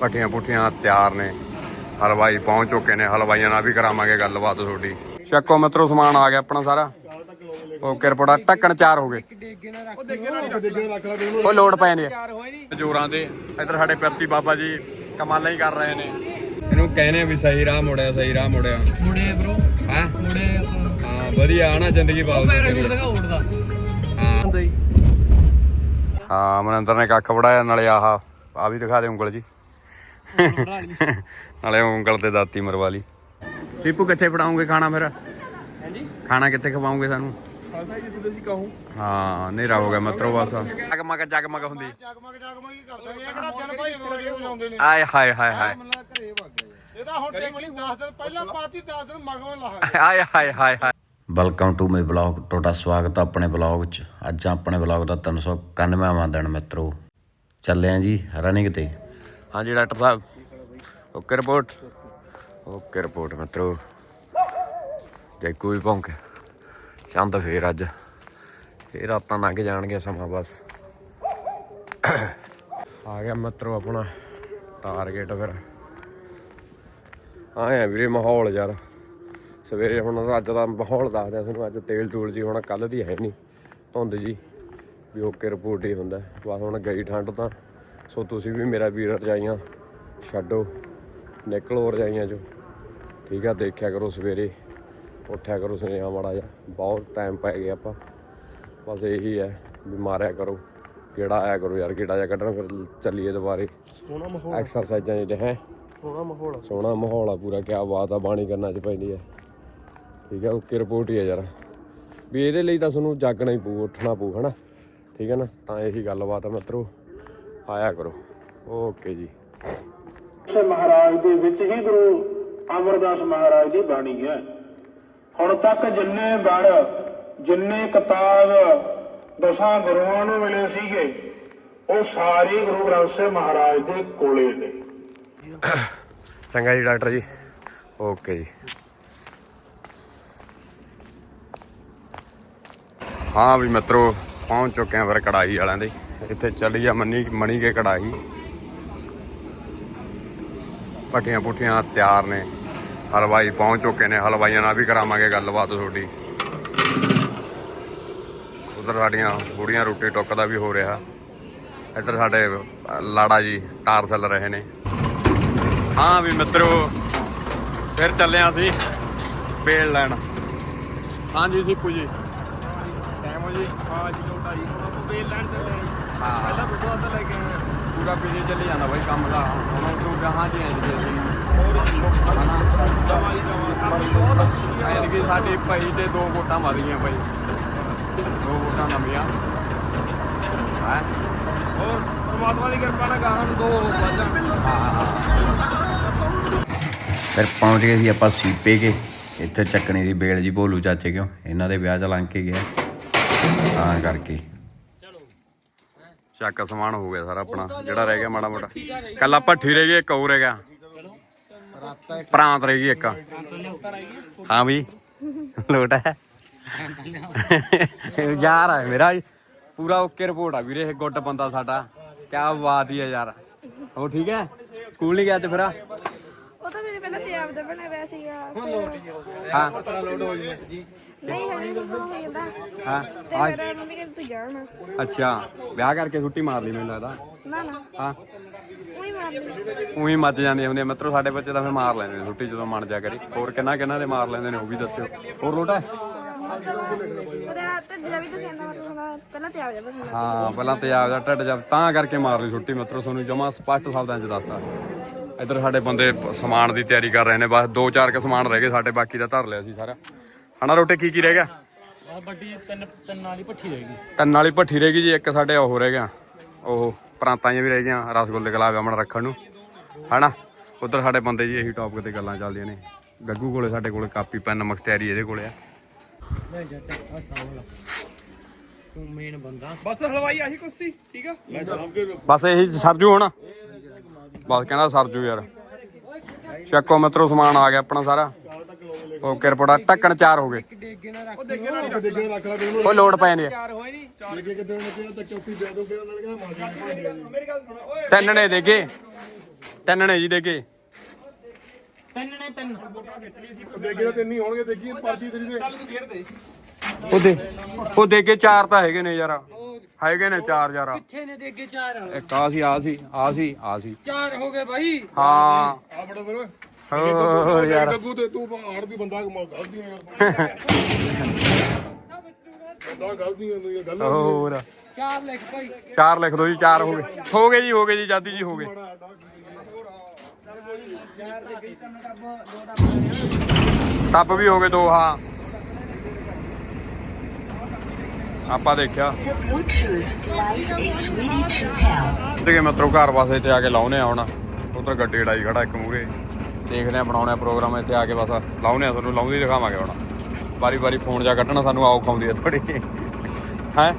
ਪੱਠੀਆਂ ਪੁੱਠੀਆਂ ਤਿਆਰ ਨੇ। ਹਲਵਾਈ ਪਹੁੰਚ ਚੁੱਕੇ ਨੇ। ਹਲਵਾਈਆਂ ਨਾਲ ਵੀ ਕਰਾਵਾਂਗੇ ਗੱਲਬਾਤ ਤੁਹਾਡੀ। ਚੱਕੋ ਮਿੱਤਰੋ ਸਮਾਨ ਆ ਗਿਆ ਆਪਣਾ ਸਾਰਾ। ਓਕੇ ਰਿਪੋਰਟਾ ਢੱਕਣ ਚਾਰ ਹੋ ਗਏ। ਉਹ ਲੋਡ ਪਏ ਨੇ ਜੋਰਾਂ ਦੇ। ਇਧਰ ਸਾਡੇ ਪਿਰਤੀ ਬਾਬਾ ਜੀ ਕਮਾਲਾਂ ਹੀ ਕਰ ਰਹੇ ਨੇ। ਇਹਨੂੰ ਕਹਿੰਦੇ ਵੀ ਸਹੀ ਰਾਹ ਮੁੜਿਆ ਸਹੀ ਰਾਹ ਮੁੜਿਆ। ਮੁੜੇ ਬ్రో ਹੈ? ਮੁੜੇ ਹਾਂ ਵਧੀਆ ਆਣਾ ਜ਼ਿੰਦਗੀ ਬਾਬਾ ਪੈਰਾਸ਼ੂਟ ਦਿਖਾ ਉੜਦਾ ਹਾਂ। ਹੁੰਦਾ ਹੀ। ਹਾਂ ਮਨਿੰਦਰ ਨੇ ਕੱਖ ਵੜਾਇਆ ਨਾਲੇ ਆਹ ਆ ਵੀ ਦਿਖਾ ਦੇ ਉਂਗਲ ਜੀ। ਨਾਲੇ ਉਂਗਲ ਤੇ ਦਾਤੀ ਮਰਵਾ ਲਈ। ਸੀਪੂ ਕਿੱਥੇ ਫੜਾਉਂਗੇ ਖਾਣਾ ਫਿਰ? ਹਾਂਜੀ। ਖਾਣਾ ਕਿੱਥੇ ਖਵਾਉਂਗੇ ਸਾਨੂੰ? ਖਾਲਸਾ ਜੀ ਤੁਸੀਂ ਕਹੋ। ਹਾਂ ਹਨੇਰਾ ਹੋ ਗਿਆ ਮਿੱਤਰੋ ਬਸ। ਜਗਮਗ ਜਗਮਗ ਹੁੰਦੀ। ਜਗਮਗ ਜਗਮਗ ਹੀ ਕਰਦਾ। ਇਹ ਕਿਹੜਾ ਦਿਨ ਭਾਈ ਵੀਡੀਓ ਲਾਉਂਦੇ ਨੇ? ਆਏ ਹਾਏ ਹਾਏ ਹਾਏ। ਮੱਲਾ ਘਰੇ ਵਗ ਗਿਆ ਇਹਦਾ ਹੁਣ ਟੇਕੀ 10 ਦਿਨ ਪਹਿਲਾਂ ਪਾਤੀ 10 ਦਿਨ ਮਗਰੋਂ ਲਾਹ ਆਏ ਹਾਏ ਹਾਏ ਹਾਏ। ਵੈਲਕਮ ਟੂ ਮਾਈ ਬਲੌਗ ਤੁਹਾਡਾ ਸਵਾਗਤ ਹੈ ਆਪਣੇ ਬਲੌਗ 'ਚ। ਅੱਜ ਆਪਣੇ ਬਲੌਗ ਦਾ 391ਵਾਂ ਦਿਨ ਮਿੱਤਰੋ। ਚੱਲੇ ਆਂ ਜੀ ਰਨਿੰਗ ਤੇ। ਹਾਂਜੀ, ਡਾਕਟਰ ਸਾਹਿਬ। Okay report. ਓਕੇ ਰਿਪੋਰਟ, ਮਿੱਤਰੋ। ਤੇ ਕੋਈ ਭੌਂਕ। ਚੰਦ ਫੇਰ ਅੱਜ। ਫੇਰ ਰਾਤਾਂ ਲੰਘ ਜਾਣਗੇ ਸਮਾਂ, ਬਸ। ਆ ਗਿਆ ਮਿੱਤਰੋ ਆਪਣਾ ਟਾਰਗੇਟ ਫਿਰ। ਆਇਆ ਵੀਰੇ ਮਾਹੌਲ ਯਾਰ। ਸਵੇਰੇ ਹੁਣ ਅੱਜ ਦਾ ਮਾਹੌਲ ਦੱਸਦੇ ਆ ਤੁਹਾਨੂੰ, ਅੱਜ ਤੇਲ ਤੂਲ ਜੀ, ਹੁਣ ਕੱਲ ਦੀ ਹੈ ਨਹੀਂ। ਧੁੰਦ ਜੀ, ਵੀ ਓਕੇ ਰਿਪੋਰਟ ਹੀ ਹੁੰਦਾ। ਬਸ ਹੁਣ ਗਈ ਠੰਡ ਤਾਂ। ਸੋ ਤੁਸੀਂ ਵੀ ਮੇਰਾ ਵੀਰ ਰਜਾਈਆਂ ਛੱਡੋ ਨਿਕਲੋ ਰਜਾਈਆਂ ਚੋਂ। ਠੀਕ ਆ ਦੇਖਿਆ ਕਰੋ ਸਵੇਰੇ ਉੱਠਿਆ ਕਰੋ ਸੁਨੇਹਾ ਮਾੜਾ ਜਿਹਾ ਬਹੁਤ ਟਾਈਮ ਪੈ ਗਿਆ ਆਪਾਂ। ਬਸ ਇਹੀ ਹੈ ਵੀ ਮਾਰਿਆ ਕਰੋ ਕਿਹੜਾ ਆਇਆ ਕਰੋ ਯਾਰ ਕਿਹੜਾ ਜਿਹਾ ਕੱਢਣਾ ਫਿਰ ਚੱਲੀਏ ਦੁਬਾਰੇ। ਸੋਹਣਾ ਮਾਹੌਲ ਐਕਸਰਸਾਈਜ਼ਾਂ ਜਿਹੜੇ ਹੈ। ਸੋਹਣਾ ਮਾਹੌਲ ਸੋਹਣਾ ਮਾਹੌਲ ਆ ਪੂਰਾ ਕਿਆ ਬਾਤ ਆ ਬਾਣੀ ਕਰਨਾ ਚ ਪੈਂਦੀ ਹੈ। ਠੀਕ ਹੈ ਓਕੇ ਰਿਪੋਰਟ ਹੀ ਹੈ ਯਾਰ। ਵੀ ਇਹਦੇ ਲਈ ਤਾਂ ਤੁਹਾਨੂੰ ਜਾਗਣਾ ਹੀ ਪਊ ਉੱਠਣਾ ਪਊ ਹਨਾ? ਠੀਕ ਹੈ ਨਾ? ਤਾਂ ਇਹੀ ਗੱਲਬਾਤ ਆ ਮਿੱਤਰੋ। ਆਇਆ ਕਰੋ। ਓਕੇ ਜੀ। ਸੇ ਮਹਾਰਾਜ ਦੇ ਵਿੱਚ ਹੀ ਗੁਰੂ ਅਮਰਦਾਸ ਮਹਾਰਾਜ ਦੀ ਬਾਣੀ ਹੈ। ਹੁਣ ਤੱਕ ਜਿੰਨੇ ਬੜ ਜਿੰਨੇ ਕਿਤਾਬ ਦਸਾਂ ਗੁਰੂਆਂ ਨੂੰ ਮਿਲੇ ਸੀਗੇ ਉਹ ਸਾਰੇ ਗੁਰੂ ਗ੍ਰੰਥ ਸਾਹਿਬ ਮਹਾਰਾਜ ਦੇ ਕੋਲੇ ਨੇ। ਚੰਗਾ ਜੀ ਡਾਕਟਰ ਜੀ। ਓਕੇ ਜੀ। ਹਾਂ ਵੀ ਮਿੱਤਰੋ ਪਹੁੰਚ ਚੁੱਕੇ ਆ ਫਿਰ ਕੜਾਈ ਵਾਲਿਆਂ ਦੇ। ਇੱਥੇ ਚੱਲੀ ਆ ਮੰਨੀ, ਮਣੀ ਕੇ ਕੜਾਈ ਪੱਟੀਆਂ ਪੁੱਠੀਆਂ ਤਿਆਰ ਨੇ। ਹਲਵਾਈ ਪਹੁੰਚ ਚੁੱਕੇ ਨੇ, ਹਲਵਾਈਆਂ ਨਾਲ ਵੀ ਕਰਾਵਾਂਗੇ ਗੱਲਬਾਤ ਤੁਹਾਡੀ। ਉਧਰ ਸਾਡੀਆਂ ਬੁੜੀਆਂ ਰੋਟੀ ਟੁੱਕ ਦਾ ਵੀ ਹੋ ਰਿਹਾ। ਇੱਧਰ ਸਾਡੇ ਲਾੜਾ ਜੀ ਟਾਰ ਚੱਲ ਰਹੇ ਨੇ। ਹਾਂ ਵੀ ਮਿੱਤਰੋ, ਫਿਰ ਚੱਲੇ ਹਾਂ ਅਸੀਂ ਬੇਲ ਲੈਣ। ਹਾਂਜੀ ਸਿੱਪੂ ਜੀ। ਟਾਈਮ ਹੋ ਜੀ, ਹਾਂ ਜੀ ਲੋਟਾ ਜੀ ਬੇਲ ਲੈਣ ਚੱਲੇ ਹਾਂ ਪਹਿਲਾਂ ਬੁੱਧਵਾਰ ਦਾ ਲੈ ਕੇ ਆਏ। ਆ ਪੂਰਾ ਬਿਜ਼ੀ ਚੱਲੀ ਜਾਂਦਾ ਬਾਈ ਕੰਮ ਦਾ। ਹੁਣ ਤੂੰ ਗਾਹਾਂ ਜੀ ਐਂ ਜੀ ਅਸੀਂ ਦਵਾਈ ਦਵਾ ਕੰਮ ਬਹੁਤ ਅੱਛੀ ਐਂ ਕਿ ਸਾਡੀ ਭਾਈ ਤੇ ਦੋ ਵੋਟਾਂ ਵੱਧ ਗਈਆਂ ਬਾਈ। ਦੋ ਵੋਟਾਂ ਨਵੀਆਂ। ਹੈ? ਹੋਰ ਪਰਮਾਤਮਾ ਦੀ ਕਿਰਪਾ ਨਾਲ ਗਾਹਾਂ ਨੂੰ ਦੋ ਵਾਜਾਂ ਫਿਰ ਪਹੁੰਚ ਗਏ ਸੀ ਆਪਾਂ ਸੀਪੇ ਕੇ। ਇੱਥੇ ਚੱਕਣੀ ਸੀ ਬੇਲ ਜੀ ਭੋਲੂ ਚਾਚੇ ਕਿਉਂ? ਇਹਨਾਂ ਦੇ ਵਿਆਹ 'ਚ ਲੰਘ ਕੇ ਗਿਆ। ਤਾਂ ਕਰਕੇ। ਚੱਕ ਸਮਾਨ ਹੋ ਗਿਆ ਸਾਰਾ ਆਪਣਾ ਜਿਹੜਾ ਰਹਿ ਗਿਆ ਮਾੜਾ ਮੋਟਾ। ਕੱਲਾ ਭੱਠੀ ਰਹਿ ਗਈ ਇੱਕ ਹੋਰ ਰਹਿ ਗਿਆ ਪ੍ਰਾਂਤ ਰਹਿ ਗਈ ਇੱਕ। ਹਾਂ ਵੀ। ਲੋਟ ਹੈ। ਯਾਰ ਹੈ ਮੇਰਾ ਪੂਰਾ ਓਕੇ ਰਿਪੋਰਟ ਆ ਵੀਰੇ ਇਹ ਗੁੱਡ ਬੰਦਾ ਸਾਡਾ। ਕਿਆ ਬਾਤ ਹੀ ਹੈ ਯਾਰ। ਹੋ ਠੀਕ ਹੈ? ਸਕੂਲ ਨਹੀਂ ਗਿਆ ਤੇ ਫਿਰ? ਉਹ ਤਾਂ ਮੇਰੇ ਪਹਿਲਾਂ ਤੇ ਆਪਦਾ ਬਣਿਆ ਹੋਇਆ ਸੀਗਾ ਹਾਂ ਲੋਡ ਹੋ। ਜੀ ਜੀ। ਨਹੀਂ ਹਜੇ ਮੰਮਾ ਹੋ ਜਾਂਦਾ। ਹਾਂ ਤੇ ਮੇਰਾ ਮੰਮੀ ਕਹਿੰਦੀ ਤੂੰ ਜਾਣਾ। ਅੱਛਾ ਵਿਆਹ ਕਰਕੇ ਛੁੱਟੀ ਮਾਰ ਲਈ ਮੈਨੂੰ ਲੱਗਦਾ। ਨਾ ਨਾ। ਹਾਂ। ਉਹੀ ਮਾਰ ਲਈ। ਉਹੀ ਮੱਚ ਜਾਂਦੀਆਂ ਹੁੰਦੀਆਂ। ਮਿੱਤਰੋ ਸਾਡੇ ਬੱਚੇ ਤਾਂ ਫਿਰ ਮਾਰ ਲੈਂਦੇ ਨੇ ਛੁੱਟੀ ਜਦੋਂ ਮਨ ਜਾ ਕਰੀ। ਹੋਰ ਕਿੰਨਾ ਕਿੰਨਾ ਦੇ ਮਾਰ ਲੈਂਦੇ ਨੇ ਉਹ ਵੀ ਦੱਸਿਓ। ਹੋਰ ਲੋਟਾ? ਹੈ? ਪਹਿਲਾਂ ਤੇਜ਼ਾਬ ਦਾ ਢਿੱਡ ਜਾ। ਤਾਂ ਕਰਕੇ ਮਾਰ ਲਈ ਛੁੱਟੀ ਮਿੱਤਰੋ ਤੁਹਾਨੂੰ ਜਮਾ ਸਪਸ਼ਟ ਸ਼ਬਦਾਂ 'ਚ ਦੱਸਦਾ ਇੱਧਰ ਸਾਡੇ ਬੰਦੇ ਸਮਾਨ ਦੀ ਤਿਆਰੀ ਕਰ ਰਹੇ ਨੇ। ਬਸ ਦੋ ਚਾਰ ਕ ਸਮਾਨ ਰਹਿ ਗਏ ਸਾਡੇ ਬਾਕੀ ਦਾ ਧਰ ਲਿਆ ਸੀ ਸਾਰਾ। ਹਣਾ ਰੋਟੀ ਕੀ ਕੀ ਰਹਿ ਗਿਆ? ਵੱਡੀ ਤਿੰਨ ਤਿੰਨ ਵਾਲੀ ਭੱਠੀ ਰਹੇਗੀ ਤਿੰਨ ਵਾਲੀ ਭੱਠੀ ਰਹਿ ਗਈ ਜੀ ਇੱਕ ਸਾਡੇ ਉਹ ਰਹਿ ਗਿਆ ਉਹ ਪ੍ਰਾਂਤਾਂ ਜਿਹੀਆਂ ਵੀ ਰਹਿ ਗਈਆਂ ਰਸਗੁੱਲੇ ਗੁਲਾਬ ਜਾਮਣ ਰੱਖਣ ਨੂੰ। ਹਨਾ? ਉਧਰ ਸਾਡੇ ਬੰਦੇ ਜੀ ਇਹੀ ਟੌਪਿਕ ਤੇ ਗੱਲਾਂ ਚੱਲਦੀਆਂ ਨੇ। ਗੱਗੂ ਕੋਲੇ ਸਾਡੇ ਕੋਲੇ ਕਾਪੀ ਪੈਨ ਮਖਤਿਆਰੀ ਇਹਦੇ ਕੋਲੇ ਆ। ਲੈ ਜਾ ਚੱਕ ਆ ਸਾਹਮਣਾ ਤੂੰ ਮੇਨ ਬੰਦਾ। ਬਸ ਹਲਵਾਈ ਆਹੀ ਕੁਛ ਸੀ ਠੀਕ ਆ? ਬਸ ਇਹੀ ਸਰਜੂ ਹੁਣ। ਬਸ ਕਹਿੰਦਾ ਸਰਜੂ ਯਾਰ। ਚੱਕੋ ਮਿੱਤਰੋ ਸਮਾਨ ਆ ਗਿਆ ਆਪਣਾ ਸਾਰਾ। ਓਕੇ ਰਿਪੋਰਟਾ ਢੱਕਣ ਚਾਰ ਹੋ ਗਏ। ਡੇਗੇ ਨਾ ਰੱਖ ਉਹ ਦੇਖੇ ਨਾ ਦੇਖੇ ਰੱਖ ਲਾ ਦੇ ਉਹ ਲੋਡ ਪਏ ਨੇ ਚਾਰ ਹੋਏ ਨਹੀਂ ਦੇਖੇ ਕਿਤੇ ਉਹਨੇ ਕਿਹਾ ਤਾਂ ਚੌਕੀ ਦੇ ਦੋ ਕਿਹੜਾ ਨਾਲ ਕਹਿੰਦਾ ਮਾਰ ਮੇਰੀ ਗੱਲ ਸੁਣ ਓਏ। ਤਿੰਨ ਨੇ ਦੇਖੇ ਤਿੰਨ ਨੇ ਜੀ ਦੇ ਕੇ। ਤਿੰਨ ਨੇ ਤਿੰਨ। ਦੇਖੀ ਤਾਂ ਤਿੰਨ ਹੀ ਹੋਣਗੇ ਦੇਖੀ ਪਰਚੀ ਤੇਰੀ ਦੇ। ਉਹ ਦੇ ਉਹ ਦੇ ਕੇ ਚਾਰ ਤਾਂ ਹੈਗੇ ਨੇ ਯਾਰ। ਹੈਗੇ ਨੇ ਚਾਰ ਯਾਰ। ਕਿੱਥੇ ਨੇ ਦੇ ਅੱਗੇ ਚਾਰ? ਇੱਕ ਆ ਸੀ ਆ ਸੀ ਆ ਸੀ ਆ ਸੀ। ਚਾਰ ਹੋ ਗਏ ਬਾਈ। ਹਾਂ। ਆ ਬੜਾ ਫਿਰ। ਹੋਰ ਯਾਰ। ਗੱਗੂ ਤੇ ਤੂੰ ਆੜ ਦੀ ਬੰਦਾ ਗਲਤੀਆਂ ਯਾਰ। ਬੰਦਾ ਗਲਤੀਆਂ ਨੇ ਗੱਲ ਹੋਰ। ਚਾਰ ਲਿਖ ਭਾਈ। ਚਾਰ ਲਿਖ ਦੋ ਜੀ ਚਾਰ ਹੋ ਗਏ। ਹੋ ਗਏ ਜੀ ਹੋ ਗਏ ਜੀ ਜਾਦੀ ਜੀ ਹੋ ਗਏ। ਟੱਬ ਵੀ ਹੋ ਗਏ ਦੋ ਹਾਂ। ਆਪਾਂ ਦੇਖਿਆ। ਦੇਖੇ ਮਤਰੋ ਘਰ ਪਾਸੇ ਇੱਥੇ ਆ ਕੇ ਲਾਉਨੇ ਆ ਹੁਣ। ਉਧਰ ਗੱਡੀ ੜਾਈ ਖੜਾ ਇੱਕ ਮੂਰੇ ਦੇਖਦੇ ਆ ਬਣਾਉਣੇ ਆ ਪ੍ਰੋਗਰਾਮ ਇੱਥੇ ਆ ਕੇ ਬਸ ਲਾਉਨੇ ਆ ਤੁਹਾਨੂੰ ਲਾਉਂਦੇ ਦਿਖਾਵਾਂਗੇ ਹੁਣ। ਵਾਰੀ ਵਾਰੀ ਫੋਨ ਜਾ ਕੱਢਣਾ ਸਾਨੂੰ ਆਉ ਖਾਉਂਦੀ ਆ ਥੋੜੀ ਹੈ?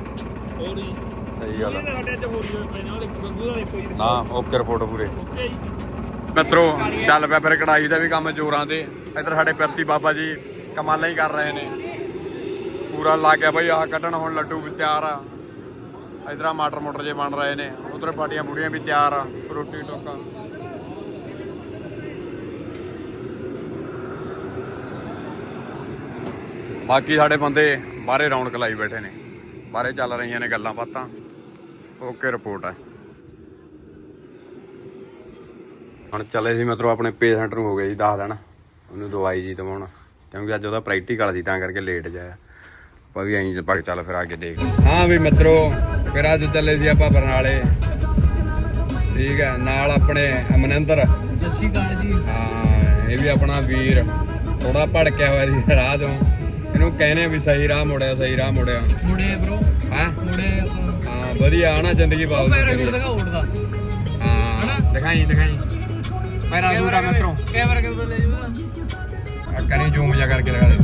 ਸਹੀ ਗੱਲ ਆ। ਸਾਡੇ ਅੱਜ ਹੋਰ ਗੱਗੂ ਦੇਖੋ ਜੀ ਨਾ ਓਕੇ ਰਿਪੋਰਟ ਪੂਰੇ। ਮਿੱਤਰੋ ਚੱਲ ਪਿਆ ਫਿਰ ਕਢਾਈ ਦਾ ਵੀ ਕੰਮ ਜੋਰਾਂ ਤੇ। ਇੱਧਰ ਸਾਡੇ ਪਿਰਤੀ ਬਾਬਾ ਜੀ ਕਮਾਲਾਂ ਹੀ ਕਰ ਰਹੇ ਨੇ। ਪੂਰਾ ਲੱਗ ਗਿਆ ਬਈ ਆਹ ਕੱਢਣ ਹੁਣ ਲੱਡੂ ਵੀ ਤਿਆਰ ਆ। ਇੱਧਰ ਆ ਮਟਰ ਮੋਟਰ ਜੇ ਬਣ ਰਹੇ ਨੇ। ਉਧਰ ਪਾਟੀਆਂ ਬੁੜੀਆਂ ਵੀ ਤਿਆਰ ਆ ਰੋਟੀ ਟੋਕਾ। ਬਾਕੀ ਸਾਡੇ ਬੰਦੇ ਬਾਹਰੇ ਰੌਣਕ ਲਾਈ ਬੈਠੇ ਨੇ। ਬਾਹਰੇ ਚੱਲ ਰਹੀਆਂ ਨੇ ਗੱਲਾਂ ਬਾਤਾਂ। ਓਕੇ ਰਿਪੋਰਟ ਹੈ। ਹੁਣ ਚੱਲੇ ਸੀ ਮਤਲਬ ਆਪਣੇ ਪੇਸ਼ੈਂਟ ਨੂੰ ਹੋ ਗਿਆ ਜੀ 10 ਦਿਨ। ਉਹਨੂੰ ਦਵਾਈ ਜੀ ਦਵਾਉਣ। ਕਿਉਂਕਿ ਅੱਜ ਉਹਦਾ ਪ੍ਰੈਕਟੀਕਲ ਸੀ ਤਾਂ ਕਰਕੇ ਲੇਟ ਜਾਇਆ ਆਪਾਂ ਵੀ ਐਂ ਪੱਕ ਚੱਲ ਫਿਰ ਅੱਗੇ ਦੇਖ। ਹਾਂ ਵੀ ਮਿੱਤਰੋ ਫਿਰ ਅੱਜ ਚੱਲੇ ਸੀ ਆਪਾਂ ਬਰਨਾਲੇ। ਠੀਕ ਹੈ ਨਾਲ ਆਪਣੇ ਅਮਨਿੰਦਰ। ਸ਼੍ਰੀ ਅਕਾਲ ਜੀ। ਹਾਂ ਇਹ ਵੀ ਆਪਣਾ ਵੀਰ। ਥੋੜਾ ਭੜਕਿਆ ਹੋਇਆ ਸੀ ਰਾਹ ਤੋਂ। ਇਹਨੂੰ ਕਹਿੰਦੇ ਵੀ ਸਹੀ ਰਾਹ ਮੁੜਿਆ ਸਹੀ ਰਾਹ ਮੁੜਿਆ। ਮੁੜੇ ਬ్రో ਹੈ? ਮੁੜੇ ਆਪਾਂ। ਹਾਂ ਵਧੀਆ ਆਣਾ ਜ਼ਿੰਦਗੀ ਬਾਬੂ ਪੈਰਾ ਗੁੜ ਦਿਖਾ ਉੜਦਾ ਹਾਂ ਦਿਖਾਈ ਦਿਖਾਈ। ਪੈਰਾ ਦੂਰਾ ਮਿੱਤਰੋ ਕੈਮਰਾ ਕਿਵੇਂ ਲੈ ਜੂਗਾ ਆ ਕਰੀ ਜ਼ੂਮ ਜਾ ਕਰਕੇ ਦਿਖਾ ਦੇ।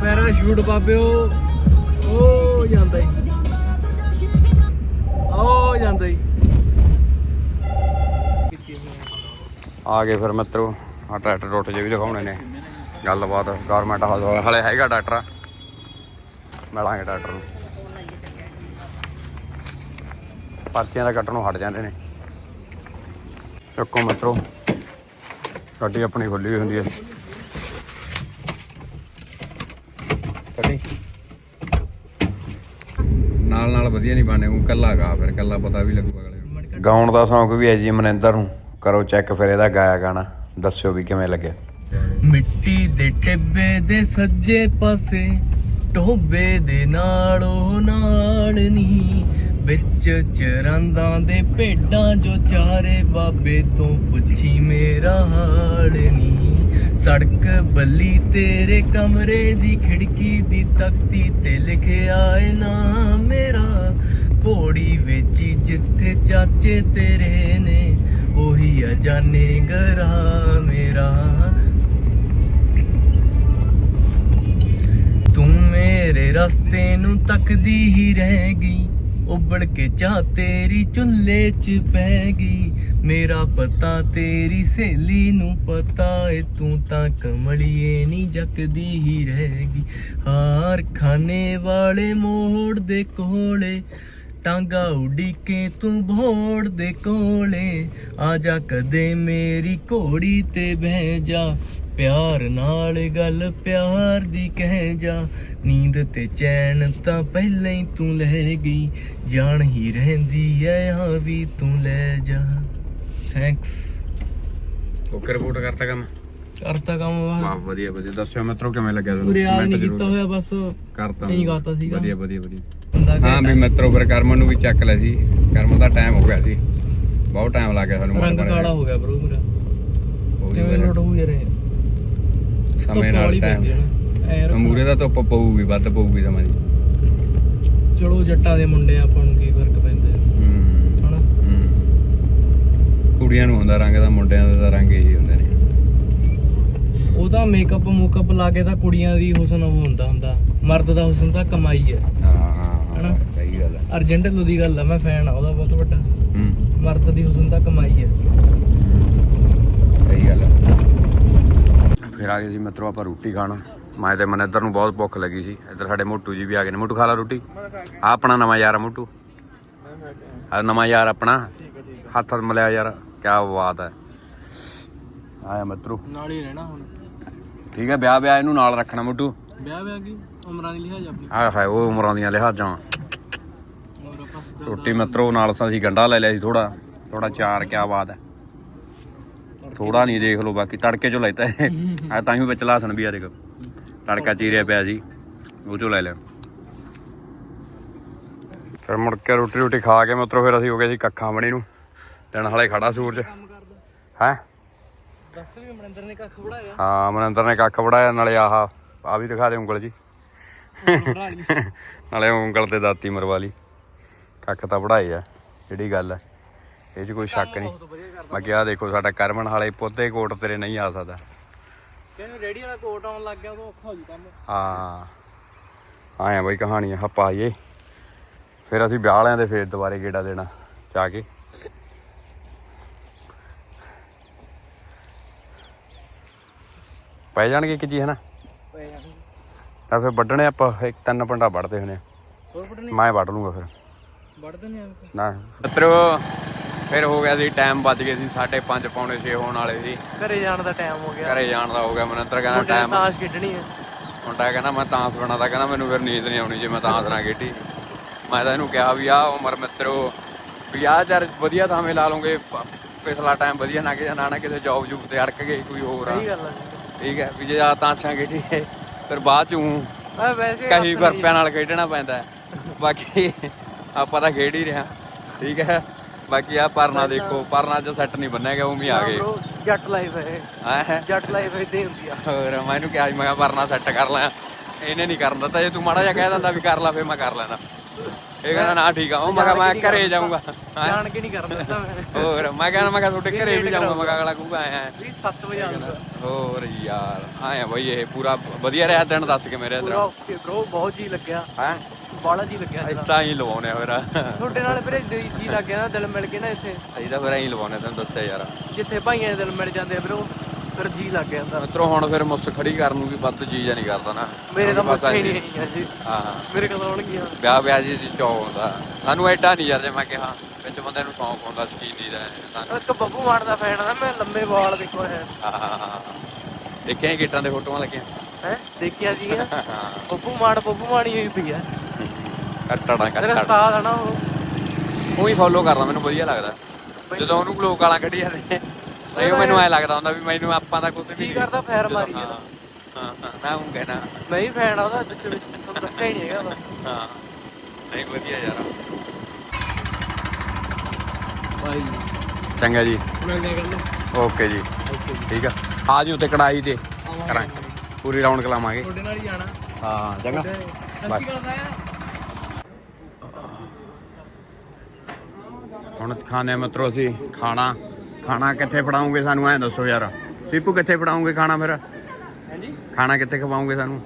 ਪੈਰਾ ਸ਼ੂਟ ਬਾਬਿਓ ਉਹ ਜਾਂਦਾ ਈ। ਉਹ ਜਾਂਦਾ ਈ। ਆ ਗਏ ਫਿਰ ਮਿੱਤਰੋ ਆ ਟਰੈਕਟਰ ਰੋਟ ਜੇ ਵੀ ਦਿਖਾਉਣੇ ਨੇ। ਗੱਲਬਾਤ ਗਵਰਨਮੈਂਟ ਹਸਪਤਾਲ ਹਲੇ ਹੈਗਾ ਡਾਕਟਰ। ਮਿਲਾਂਗੇ ਡਾਕਟਰ ਨੂੰ। ਪਰਚੀਆਂ ਦਾ ਕੱਟਣੋਂ ਹਟ ਜਾਂਦੇ ਨੇ। ਚੱਕੋ ਮਿੱਤਰੋ ਗੱਡੀ ਆਪਣੀ ਖੁੱਲੀ ਹੋਈ ਹੁੰਦੀ ਹੈ। ਕੱਢੀ ਨਾਲ ਨਾਲ ਵਧੀਆ ਨਹੀਂ ਬਣੇ ਉਹ ਕੱਲਾ ਗਾ ਫਿਰ ਕੱਲਾ ਪਤਾ ਵੀ ਲੱਗੂਗਾ ਅਗਲੇ ਗਾਉਣ ਦਾ ਸ਼ੌਂਕ ਵੀ ਹੈ ਜੀ ਮਨਿੰਦਰ ਨੂੰ। ਕਰੋ ਚੈੱਕ ਫਿਰ ਇਹਦਾ ਗਾਇਆ ਗਾਣਾ। ਦੱਸਿਓ ਵੀ ਕਿਵੇਂ ਲੱਗਿਆ। ਮਿੱਟੀ ਦੇ ਟਿੱਬੇ ਦੇ ਸੱਜੇ ਪਾਸੇ ਟੋਬੇ ਦੇ ਨਾਲੋਂ ਨਾਲ ਨੀ। ਵਿੱਚ ਚਰੰਦਾਂ ਦੇ ਭੇਡਾਂ ਜੋ ਚਾਰੇ ਬਾਬੇ ਤੋਂ ਪੁੱਛੀ ਮੇਰਾ ਹਾਲ ਨੀ। ਸੜਕ ਬੱਲੀ ਤੇਰੇ ਕਮਰੇ ਦੀ ਖਿੜਕੀ ਦੀ ਤਖਤੀ ਤੇ ਲਿਖਿਆ ਏ ਨਾ ਮੇਰਾ। ਘੋੜੀ ਵੇਚੀ ਜਿੱਥੇ ਚਾਚੇ ਤੇਰੇ ਨੇ, ਉਹੀ ਅਜਾਨੇ ਜਾਣੇ ਗਰਾ ਮੇਰਾ। ਤੂੰ ਮੇਰੇ ਰਸਤੇ ਨੂੰ ਤੱਕਦੀ ਹੀ ਰਹਿ ਗਈ। ਉਬੜ ਕੇ ਚਾਹ ਤੇਰੀ ਚੁੱਲ੍ਹੇ 'ਚ ਪੈ ਗਈ। ਮੇਰਾ ਪਤਾ ਤੇਰੀ ਸਹੇਲੀ ਨੂੰ ਪਤਾ ਏ, ਤੂੰ ਤਾਂ ਕਮਲੀਏ ਨਹੀਂ ਜੱਕਦੀ ਹੀ ਰਹਿ ਗਈ। ਹਾਰ ਖਾਨੇ ਵਾਲੇ ਮੋੜ ਦੇ ਕੋਲੇ, ਟਾਂਗਾ ਉਡੀ ਕੇ ਤੂੰ ਭੋੜ ਦੇ ਕੋਲੇ। ਆ ਜਾ ਕਦੇ ਮੇਰੀ ਘੋੜੀ ਤੇ ਬਹਿ ਜਾ ਪਿਆਰ ਨਾਲ ਗੱਲ ਪਿਆਰ ਦੀ ਕਹਿ ਜਾ। ਨੀਂਦ ਤੇ ਚੈਨ ਤਾਂ ਪਹਿਲਾਂ ਹੀ ਤੂੰ ਲੈ ਗਈ। ਜਾਣ ਹੀ ਰਹਿੰਦੀ ਐ ਆ ਵੀ ਤੂੰ ਲੈ ਜਾ। ਥੈਂਕਸ ਓਕੇ ਰਿਪੋਰਟ ਕਰਤਾ ਕੰਮ? ਕਰਤਾ ਕੰਮ ਵਾਹ ਵਧੀਆ ਵਧੀਆ। ਦੱਸਿਓ ਮਿੱਤਰੋ ਕਿਵੇਂ ਲੱਗਿਆ ਪੂਰੇ ਆਜ Comment ਨਹੀਂ ਕੀਤਾ ਹੋਇਆ ਬਸ ਕਰਤਾ ਇਹੀ ਗਾਤਾ ਸੀਗਾ। ਵਧੀਆ ਵਧੀਆ ਵਧੀਆ। ਹਾਂ ਵੀ ਮਿੱਤਰੋ ਫਿਰ ਕਰਮਨ ਨੂੰ ਵੀ ਚੱਕ ਲਿਆ ਸੀ। ਕਰਮਨ ਦਾ ਟਾਈਮ ਹੋ ਗਿਆ ਸੀ। ਬਹੁਤ ਟਾਈਮ ਲੱਗ ਗਿਆ ਸਾਨੂੰ ਰੰਗ ਕਾਲਾ ਹੋ ਗਿਆ ਬ్రో ਮੇਰਾ। ਕਿਵੇਂ। ਲੋਟ ਹੋ ਯਾਰ ਇਹ ਸਮੇਂ ਨਾਲ ਹੈ ਟਾਈਮ। ਮੂਰੇ ਦਾ ਧੁੱਪ ਪਊਗੀ ਵੱਧ ਪਊਗੀ ਸਮਾਂ ਦੀ ਚਲੋ ਜੱਟਾਂ ਦੇ ਮੁੰਡੇ ਆਪਾਂ ਨੂੰ ਕੀ ਫ਼ਰਕ ਪੈਂਦਾ। ਹੂੰ। ਹਨਾ? ਹੂੰ। ਕੁੜੀਆਂ ਨੂੰ ਹੁੰਦਾ ਰੰਗ ਦਾ ਮੁੰਡਿਆਂ ਦਾ ਤਾਂ ਰੰਗ ਇਹੀ ਹੁੰਦੇ ਨੇ। ਉਹ ਤਾਂ ਮੇਕਅਪ ਮੂਕਅਪ ਲਾ ਕੇ ਤਾਂ ਕੁੜੀਆਂ ਦੀ ਹੁਸਨ ਉਹ ਹੁੰਦਾ ਹੁੰਦਾ। ਮਰਦ ਦਾ ਹੁਸਨ ਤਾਂ ਕਮਾਈ ਹੈ ਹਾਂ ਹਾਂ ਹਨਾ? ਸਹੀ ਗੱਲ ਹੈ ਅਰਜੈਂਟਲ ਦੀ ਗੱਲ ਆ ਮੈਂ ਫੈਨ ਆ ਉਹਦਾ ਬਹੁਤ ਵੱਡਾ। ਹੂੰ। ਮਰਦ ਦੀ ਹੁਸਨ ਤਾਂ ਕਮਾਈ ਹੈ ਸਹੀ ਗੱਲ ਹੈ ਫਿਰ ਆ ਗਏ ਜੀ ਮਿੱਤਰੋ ਆਪਾਂ ਰੋਟੀ ਖਾਣ। ਮੈਂ ਤੇ ਮਨਿੰਦਰ ਨੂੰ ਬਹੁਤ ਭੁੱਖ ਲੱਗੀ ਸੀ। ਇੱਧਰ ਸਾਡੇ ਮੋਟੂ ਜੀ ਵੀ ਆ ਗਏ ਨੇ। ਮੋਟੂ ਖਾ ਲਾ ਰੋਟੀ। ਆ ਆਪਣਾ ਨਵਾਂ ਯਾਰ ਆ ਮੋਟੂ। ਆ ਨਵਾਂ ਯਾਰ ਆਪਣਾ। ਹੱਥ ਮਿਲਿਆ ਯਾਰ ਬਾਤ ਹੈ। ਆਇਆ ਮਿੱਤਰੋ। ਨਾਲ ਹੀ ਰਹਿਣਾ ਹੁਣ। ਠੀਕ ਹੈ ਵਿਆਹ ਵਿਆਹ ਇਹਨੂੰ ਨਾਲ ਰੱਖਣਾ ਮੁੱਟੂ। ਵਿਆਹ ਵਿਆਹ ਕੀ? ਉਮਰਾਂ ਦੀ ਲਿਹਾਜ਼ ਆਪਣੀ। ਆਏ ਹਾਏ ਉਹ ਉਮਰਾਂ ਦੀਆਂ ਲਿਹਾਜ਼ਾਂ। ਰੋਟੀ ਮਿੱਤਰੋ ਨਾਲ ਅਸੀਂ ਗੰਡਾ ਲੈ ਲਿਆ ਸੀ ਥੋੜਾ ਥੋੜਾ ਚਾਰ ਕਿਆ ਬਾਤ ਹੈ। ਥੋੜਾ ਨਹੀਂ ਦੇਖ ਲਓ ਬਾਕੀ ਤੜਕੇ ਚੋਂ ਲੈਤਾ ਆ ਤਾਂ ਹੀ ਵਿੱਚ ਲਾਸਣ ਵੀ ਆ ਦੇਖ। ਤੜਕਾ ਚੀਰਿਆ ਪਿਆ ਸੀ ਉਹ ਚੋਂ ਲੈ ਲਿਆ। ਫਿਰ ਮੁੜ ਕੇ ਰੋਟੀ ਰੋਟੀ ਖਾ ਕੇ ਮਿੱਤਰੋ ਫਿਰ ਅਸੀਂ ਹੋ ਗਏ ਸੀ ਕੱਖਾਂ ਬਣੀ ਨੂੰ। ਦਿਨ ਹਲੇ ਖੜਾ ਸੂਰਜ। ਹੈ? ਦੱਸ ਵੀ ਮਨਿੰਦਰ ਨੇ ਕੱਖ ਬੜਾਇਆ ਹਾਂ ਮਨਿੰਦਰ ਨੇ ਕੱਖ ਵੜਾਇਆ ਨਾਲੇ ਆਹ ਆ ਵੀ ਦਿਖਾ ਦੇ ਉਂਗਲ ਜੀ। ਨਾਲੇ ਉਂਗਲ ਤੇ ਦਾਤੀ ਮਰਵਾ ਲਈ। ਕੱਖ ਤਾਂ ਵੜਾਏ ਆ ਜਿਹੜੀ ਗੱਲ ਹੈ ਇਹ 'ਚ ਕੋਈ ਸ਼ੱਕ ਨਹੀਂ। ਬਾਕੀ ਆ ਦੇਖੋ ਸਾਡਾ ਕਰਮਨ ਹਾਲੇ ਪੁੱਤੇ ਕੋਟ ਤੇਰੇ ਨਹੀਂ ਆ ਸਕਦਾ। ਕਹਿੰਦੇ ਰੇੜੀ ਵਾਲਾ ਕੋਟ ਆਉਣ ਲੱਗ ਗਿਆ ਉਦੋਂ ਔਖਾ ਹੋ ਜੂ ਕੰਮ। ਹਾਂ। ਆਇਆ ਬਈ ਕਹਾਣੀ ਆ ਪਾਈਏ ਫਿਰ ਅਸੀਂ ਵਿਆਹ ਵਾਲਿਆਂ ਦੇ ਫੇਰ ਦੁਬਾਰੇ ਗੇੜਾ ਦੇਣਾ ਜਾ ਕੇ। ਪੈ ਜਾਣਗੇ ਕਿ ਜੀ ਹਨਾ? ਪਏ ਜਾਣਗੇ। ਤਾਂ ਫਿਰ ਵੱਢਣੇ ਆਪਾਂ ਇੱਕ ਤਿੰਨ ਪੰਡਾ ਵੱਢਦੇ ਆ। ਹੋਰ ਮੈਂ ਵੱਢ ਲੂੰਗਾ ਫਿਰ। ਵੜਦੇ ਨਹੀਂ ਆਂ। ਨਾ। ਮਿੱਤਰੋ ਫਿਰ ਹੋ ਗਿਆ ਸੀ ਟਾਈਮ ਵੱਜ ਗਏ ਸੀ 5:30 ਪੌਣੇ 6 ਹੋਣ ਵਾਲੇ ਸੀ। ਘਰੇ ਜਾਣ ਦਾ ਟਾਈਮ ਹੋ ਗਿਆ। ਘਰੇ ਜਾਣ ਦਾ ਹੋ ਗਿਆ ਮਨੰਤਰ ਕਹਿੰਦਾ ਮੁੰਡੇ ਨੇ ਟਾਈਮ ਤਾਸ਼ ਖੇਡਣੀ ਹੈ ਮੁੰਡਾ ਕਹਿੰਦਾ ਮੈਂ ਤਾਂਸ ਬਣਾਦਾ ਕਹਿੰਦਾ ਮੈਨੂੰ ਫਿਰ ਨੀਂਦ ਨਹੀਂ ਆਉਣੀ ਜੇ ਮੈਂ ਤਾਂਸ ਨਾ ਖੇਡੀ। ਮੈਂ ਤਾਂ ਇਹਨੂੰ ਕਿਹਾ ਵੀ ਆ ਉਮਰ ਮਿੱਤਰੋ ਵੀ ਆ ਯਾਰ ਵਧੀਆ ਥਾਵੇਂ ਲਾ ਲਓਗੇ ਪ- ਪਿਛਲਾ ਟਾਈਮ ਵਧੀਆ ਨਾ ਕਿ ਨਾ ਨਾ ਕਿਤੇ ਜੌਬ ਜੂਬ ਤੇ ਅੜਕ ਗਈ ਕੋਈ ਹੋਰ ਆ। ਸਹੀ ਗੱਲ ਹੈ ਠੀਕ ਹੈ ਵੀ ਜੇ ਆ ਤਾਂਸਾਂ ਖੇਡੀ ਫਿਰ ਬਾਅਦ ਚ ਊਂ ਆ ਵੈਸੇ ਕਹੀ ਵਰਪਿਆਂ ਨਾਲ ਖੇਡਣਾ ਪੈਂਦਾ ਹੈ। ਬਾਕੀ ਆਪਾਂ ਤਾਂ ਖੇਡ ਹੀ ਰਿਹਾ ਠੀਕ ਹੈ। ਬਾਕੀ ਆ ਪਰਨਾ ਦੇਖੋ ਪਰਨਾ ਚ ਸੈੱਟ ਨਹੀਂ ਬੰਨਿਆ ਗਿਆ ਉਵੇਂ ਆ ਗਏ। ਜੱਟ ਲਾਈਫ ਹੈ ਹੈ? ਜੱਟ ਲਾਈਫ ਹੀ ਹੁੰਦੀ ਆ। ਹੋਰ ਮੈਂ ਇਹਨੂੰ ਕਿਹਾ ਮੈਂ ਕਿਹਾ ਪਰਨਾ ਸੈੱਟ ਕਰ ਲੈ। ਇਹਨੇ ਨਹੀਂ ਕਰਨ ਦਿੱਤਾ ਜੇ ਤੂੰ ਮਾੜਾ ਜਿਹਾ ਕਹਿ ਦਿੰਦਾ ਵੀ ਕਰ ਲੈ ਫੇਰ ਮੈਂ ਕਰ ਲੈਣਾ ਇਹ ਕਹਿੰਦਾ ਨਾ ਠੀਕ ਆ ਉਹ ਮੈਂ ਕਿਹਾ ਮੈਂ ਘਰੇ ਜਾਊਂਗਾ? ਜਾਣ ਕੇ ਨਹੀਂ ਕਰਨ ਦਿੱਤਾ ਮੈਂ। ਹੋਰ ਮੈਂ ਕਹਿੰਦਾ ਮੈਂ ਕਿਹਾ ਤੁਹਾਡੇ ਘਰੇ ਵੀ ਜਾਊਂਗਾ। ਮੈਂ ਅਗਲਾ ਕਹੂਗਾ ਆਇਆ ਵੀ 7 ਵਜੇ ਆਉਂਦਾ ਹੋਰ ਯਾਰ ਆਇਆ ਬਈ ਇਹ ਪੂਰਾ ਵਧੀਆ ਰਿਹਾ ਦਿਨ ਦੱਸ ਕੇ ਮੇਰੇ ਇਧਰ। ਓਕੇ ਬਹੁਤ ਜੀ ਲੱਗਿਆ। ਹੈ? ਬਾਲਾ ਜੀ ਲੱਗਿਆ ਇਹਦਾ। ਇਦਾਂ ਹੀ ਲਵਾਉਣੇ ਫਿਰ। ਤੁਹਾਡੇ ਨਾਲ ਵੀਰੇ ਜੀ ਲੱਗ ਗਿਆ ਨਾ ਦਿਲ ਮਿਲ ਕੇ ਨਾ ਇੱਥੇ। ਅਸੀਂ ਤਾਂ ਫਿਰ ਐਂ ਲਵਾਉਣੇ ਤੈਨੂੰ ਦੱਸਿਆ ਯਾਰ। ਜਿੱਥੇ ਭਾਈਆਂ ਦੇ ਦਿਲ ਮਿਲ ਜਾਂਦੇ ਆ ਵੀਰੇ ਉਹ ਫਿਰ ਜੀ ਲੱਗ ਜਾਂਦਾ ਮਿੱਤਰੋ ਹੁਣ ਫਿਰ ਮੁੱਸ ਖੜੀ ਕਰਨ ਨੂੰ ਵੀ ਵੱਧ ਚੀਜ਼ ਨਹੀਂ ਕਰਦਾ ਨਾ। ਮੇਰੇ ਤਾਂ ਬਸ ਮੱਥੇ ਹੀ ਐਂ- ਨਹੀਂ ਆਈਆਂ ਜੀ। ਹਾਂ ਮੇਰੇ ਕਦੋਂ ਆਉਣਗੀਆਂ ਵਿਆਹ ਵਿਆਹ ਜੀ ਦੀ ਚੌ ਹੁੰਦਾ। ਸਾਨੂੰ ਐਡਾ ਨਹੀਂ ਯਾਰ ਜੇ ਮੈਂ ਕਿਹਾ ਵਿੱਚ ਬੰਦੇ ਨੂੰ ਸ਼ੌਂਕ ਹੁੰਦਾ ਸ਼ਕੀਨੀ ਦਾ ਸਾਨੂੰ ਇੱਕ ਬੱਬੂ ਮਾਨ ਦਾ ਫੈਨ ਆ ਮੈਂ ਲੰਮੇ ਵਾਲ ਦੇਖੋ ਹੈ ਹਾਂ। ਦੇਖਿਆ ਗੇਟਾਂ ਦੇ ਫੋਟੋਆਂ ਲੱਗੀਆਂ? ਹੈ? ਦੇਖਿਆ ਜੀ ਬੱਬੂ ਮਾਨ ਬੱਬੂ ਮਾਨ ਹੀ ਹੋਈ ਪਈ ਆ। ਕੱਟੜਾ ਤੇਰਾ ਕੱਟੜਾ। ਉਸਤਾਦ ਆ ਨਾ ਉਹ। ਉਹ ਹੀ ਫੋਲੋ ਕਰਦਾ ਮੈਨੂੰ ਵਧੀਆ ਲੱਗਦਾ। ਜਦੋਂ ਉਹਨੂੰ ਲੋਕ ਗਾਲਾਂ ਕੱਢੀ ਜਾਂਦੇ ਨਹੀਂ ਉਹ ਮੈਨੂੰ ਐ ਲੱਗਦਾ ਹੁੰਦਾ ਵੀ ਮੈਨੂੰ ਆਪਾਂ ਦਾ ਕੁਝ ਵੀ ਕੀ ਨਹੀਂ। ਕਰਦਾ ਫੈਰ ਮਾਰੀ ਹਾਂ ਜਾਂਦਾ ਹਾਂ ਹਾਂ, ਮੈਂ ਹੂੰ ਕਹਿਣਾ। ਮੈਂ ਹੀ ਫੈਨ ਆ ਉਹਦਾ ਵਿੱਚ ਵਿੱਚ ਤੁਹਾਨੂੰ ਦੱਸਿਆ ਹੀ ਨਹੀਂ ਹੈਗਾ ਉਹਦਾ। ਹਾਂ ਨਹੀਂ ਵਧੀਆ ਯਾਰ। ਭਾਈ ਚੰਗਾ ਜੀ। ਮਿਲਦੇ ਆ ਕੱਲ ਓਕੇ ਜੀ। ਠੀਕ ਆ। ਆ ਜੀ ਉੱਤੇ ਕੜਾਈ ਤੇ ਕਰਾਂਗੇ। ਪੂਰੀ ਰੌਣਕ ਲਾਵਾਂਗੇ ਤੁਹਾਡੇ ਨਾਲ ਹੀ ਜਾਣਾ। ਹਾਂ ਚੰਗਾ। ਖਾਣੇ ਮਤਰੋ ਅਸੀਂ ਖਾਣਾ ਖਾਣਾ ਕਿੱਥੇ ਫੜਾਉਂਗੇ ਸਾਨੂੰ ਐਂ ਦੱਸੋ ਯਾਰ। ਸੀਪੂ ਕਿੱਥੇ ਫੜਾਉਂਗੇ ਖਾਣਾ ਫਿਰ? ਹਾਂਜੀ। ਖਾਣਾ ਕਿੱਥੇ ਖਵਾਉਂਗੇ ਸਾਨੂੰ?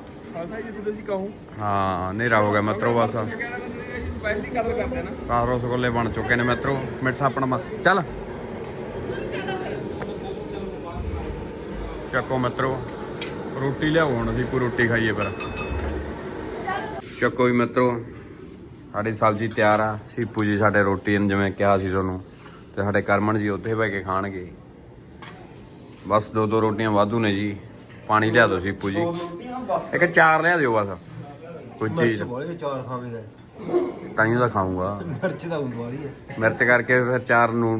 ਤੁਸੀਂ ਕਹੋ। ਹਾਂ ਹਨੇਰਾ ਹੋ ਗਿਆ ਮਤਰੋ ਬਸ। ਆਹ ਰਸਗੁੱਲੇ ਬਣ ਚੁੱਕੇ ਨੇ ਮਤਰੋ ਮਿੱਠਾ ਆਪਣਾ ਮਸ ਚੱਲ। ਚੱਕੋ ਮਤਰੋ ਰੋਟੀ ਲਿਆਓ ਹੁਣ ਅਸੀਂ ਕੋਈ ਰੋਟੀ ਖਾਈਏ ਫਿਰ। ਚੱਕੋ ਵੀ ਮਤਰੋ। ਸਾਡੀ ਸਬਜ਼ੀ ਤਿਆਰ ਆ। ਸੀਪੂ ਜੀ ਸਾਡੇ ਰੋਟੀ ਨੂੰ ਜਿਵੇਂ ਕਿਹਾ ਸੀ ਤੁਹਾਨੂੰ ਤੇ ਸਾਡੇ ਕਰਮਨ ਜੀ ਉੱਥੇ ਬੈ ਕੇ ਖਾਣਗੇ। ਬਸ ਦੋ ਦੋ ਰੋਟੀਆਂ ਵਾਧੂ ਨੇ ਜੀ। ਪਾਣੀ ਲਿਆ ਦਿਓ ਸੀਪੂ ਜੀ। ਇੱਕ ਚਾਰ ਲਿਆ ਦਿਓ ਬਸ। ਕੋਈ ਚੀਜ਼। ਬੋਲੇ ਚਾਰ ਖਾਵੇਗਾ ਤਾਈਓ ਤਾਂ ਖਾਊਂਗਾ। ਮਿਰਚ ਦਾ ਉਲਵਾਰੀ ਹੈ ਮਿਰਚ ਕਰਕੇ ਫਿਰ ਚਾਰ ਨੂੰ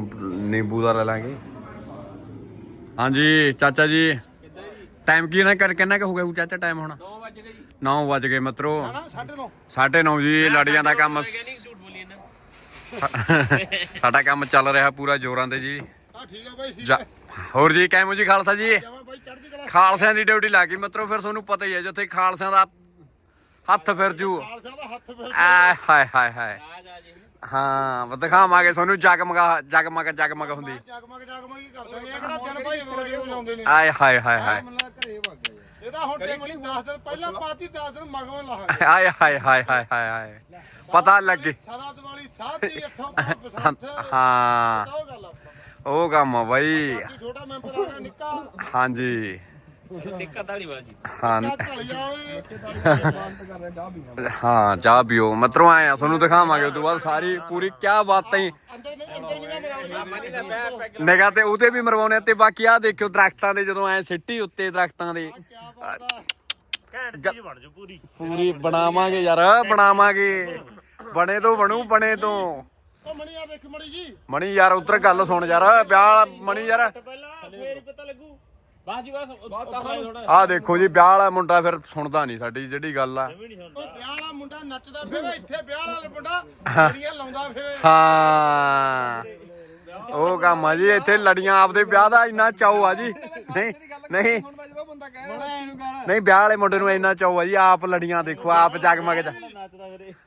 ਨਿੰਬੂ ਦਾ ਲੈ ਲਾਂਗੇ। ਹਾਂਜੀ ਚਾਚਾ ਜੀ। ਟਾਈਮ ਕੀ ਨਾ ਕਰ ਕਿੰਨਾ ਕੁ ਹੋ ਗਿਆ ਚਾਚਾ ਟਾਈਮ ਹੁਣ? 9 ਵਜ ਗਏ 9 ਵਜ ਗਏ ਮਿੱਤਰੋ। ਸਾਢੇ ਨੌ। 9:30 ਜੀ ਲੜੀਆਂ ਦਾ ਕੰਮ ਸਾਡਾ ਕੰਮ ਚੱਲ ਰਿਹਾ ਪੂਰਾ ਜੋਰਾਂ ਤੇ ਜੀ। ਹੋਰ ਜੀ ਕੈਮੋ ਜੀ ਖਾਲਸਾ ਜੀ? ਖਾਲਸਿਆਂ ਦੀ ਡਿਊਟੀ ਲੱਗ ਗਈ ਮਿੱਤਰੋ ਫਿਰ ਤੁਹਾਨੂੰ ਪਤਾ ਹੀ ਹੈ ਜਿੱਥੇ ਖਾਲਸਿਆਂ ਦਾ ਹੱਥ ਫਿਰ ਜੂ। ਆਏ ਹਾਏ ਹਾਏ ਹਾਏ। ਹਾਂ ਉਹ ਦਿਖਾਵਾਂਗੇ ਤੁਹਾਨੂੰ ਜਗਮਗਾ ਜਗਮਗ ਜਗਮਗ ਹੁੰਦੀ। ਜਗਮਗ ਜਗਮਗ ਹੀ ਕਰਦਾ। ਇਹ ਕਿਹੜਾ ਦਿਨ ਭਾਈ ਵੀਡੀਓ ਲਾਉਂਦੇ ਨੇ? ਆਏ ਹਾਏ ਹਾਏ ਹਾਏ। ਇਹਦਾ ਹੁਣ ਟੇਕਲੀ 10 ਦਿਨ ਪਹਿਲਾਂ ਪਾਤੀ 10 ਦਿਨ ਮਗਰੋਂ ਲਾਹਾਂਗੇ ਆਏ ਹਾਏ ਹਾਏ ਹਾਏ ਹਾਏ ਹਾਏ ਪਤਾ ਲੱਗੇ। ਦਿਵਾਲੀ ਅੱਠੋਂ ਹਾਂ ਉਹ ਕੰਮ ਆ ਬਾਈ। ਬਾਕੀ ਛੋਟਾ ਮੈਂਬਰ ਆ ਗਿਆ ਨਿੱਕਾ। ਹਾਂਜੀ। ਹਾਂ। ਢਾਲੀਆ ਓਏ। ਹਾਂ ਚਾਹ ਪੀਓ। ਮਤਰੋ ਆਏ ਆ ਤੁਹਾਨੂੰ ਦਿਖਾਵਾਂਗੇ ਉਸ ਤੋਂ ਬਾਅਦ ਸਾਰੀ ਪੂਰੀ ਕਿਆ ਬਾਤਾਂ ਹੀ ਨਿਗਾਹ ਤੇ ਉਹਦੇ ਵੀ ਮਰਵਾਉਣੇ ਤੇ ਬਾਕੀ ਆ ਦੇਖਿਓ ਦਰਖਤਾਂ ਦੇ ਜਦੋਂ ਐ ਸਿੱਟੀ ਉੱਤੇ ਦਰਖਤਾਂ ਦੇ। ਪੂਰੀ। ਬਣਾਵਾਂਗੇ ਯਾਰ ਬਣਾਵਾਂਗੇ। ਬਣੇ ਤੋਂ ਬਣੂ ਬਣੇ ਤੋਂ। ਉਹ ਮਣੀ ਆ ਦੇਖ ਮਣੀ ਜੀ। ਮਣੀ ਯਾਰ ਉਧਰ ਗੱਲ ਸੁਣ ਯਾਰ ਵਿਆਹ ਮਣੀ ਯਾਰ। ਆ ਦੇਖੋ ਜੀ ਵਿਆਹ ਵਾਲਾ ਮੁੰਡਾ ਫਿਰ ਸੁਣਦਾ ਨਹੀਂ ਸਾਡੀ ਜਿਹੜੀ ਗੱਲ ਆ। ਉਹ ਵਿਆਹ ਵਾਲਾ ਮੁੰਡਾ ਨੱਚਦਾ ਫਿਰੇ ਇੱਥੇ ਵਿਆਹ ਵਾਲਾ ਮੁੰਡਾ ਜਿਹੜੀਆਂ ਲਾਉਂਦਾ ਫਿਰੇ ਹਾਂ। ਉਹ ਕੰਮ ਆ ਜੀ ਇੱਥੇ ਲੜੀਆਂ ਆਪਦੇ ਵਿਆਹ ਦਾ ਇੰਨਾ ਚਾਉ ਆ ਜੀ। ਨਹੀਂ ਨਹੀਂ। ਬੜਾ ਇਹਨੂੰ ਕਰ। ਨਹੀਂ ਵਿਆਹ ਵਾਲੇ ਮੁੰਡੇ ਨੂੰ ਇੰਨਾ ਚਾਉ ਆ ਜੀ ਆਪ ਲੜੀਆਂ ਦੇਖੋ ਆਪ ਜਗਮਗ ਚ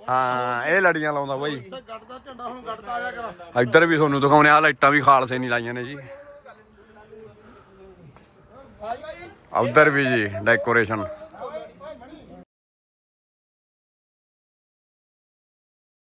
ਹਾਂ ਇਹ ਲੜੀਆਂ ਲਾਉਂਦਾ ਬਾਈ। ਤੇ ਗੱਡ ਦਾ ਝੰਡਾ ਹੁਣ ਗੱਡ ਦਾ ਆਇਆ ਕਰ ਇੱਧਰ ਵੀ ਤੁਹਾਨੂੰ ਦਿਖਾਉਣੇ ਆ ਲਾਈਟਾਂ ਵੀ ਖਾਲਸੇ ਨਹੀਂ ਲਾਈਆਂ ਨੇ ਜੀ। ਉਧਰ ਵੀ ਜੀ ਡੈਕੋਰੇਸ਼ਨ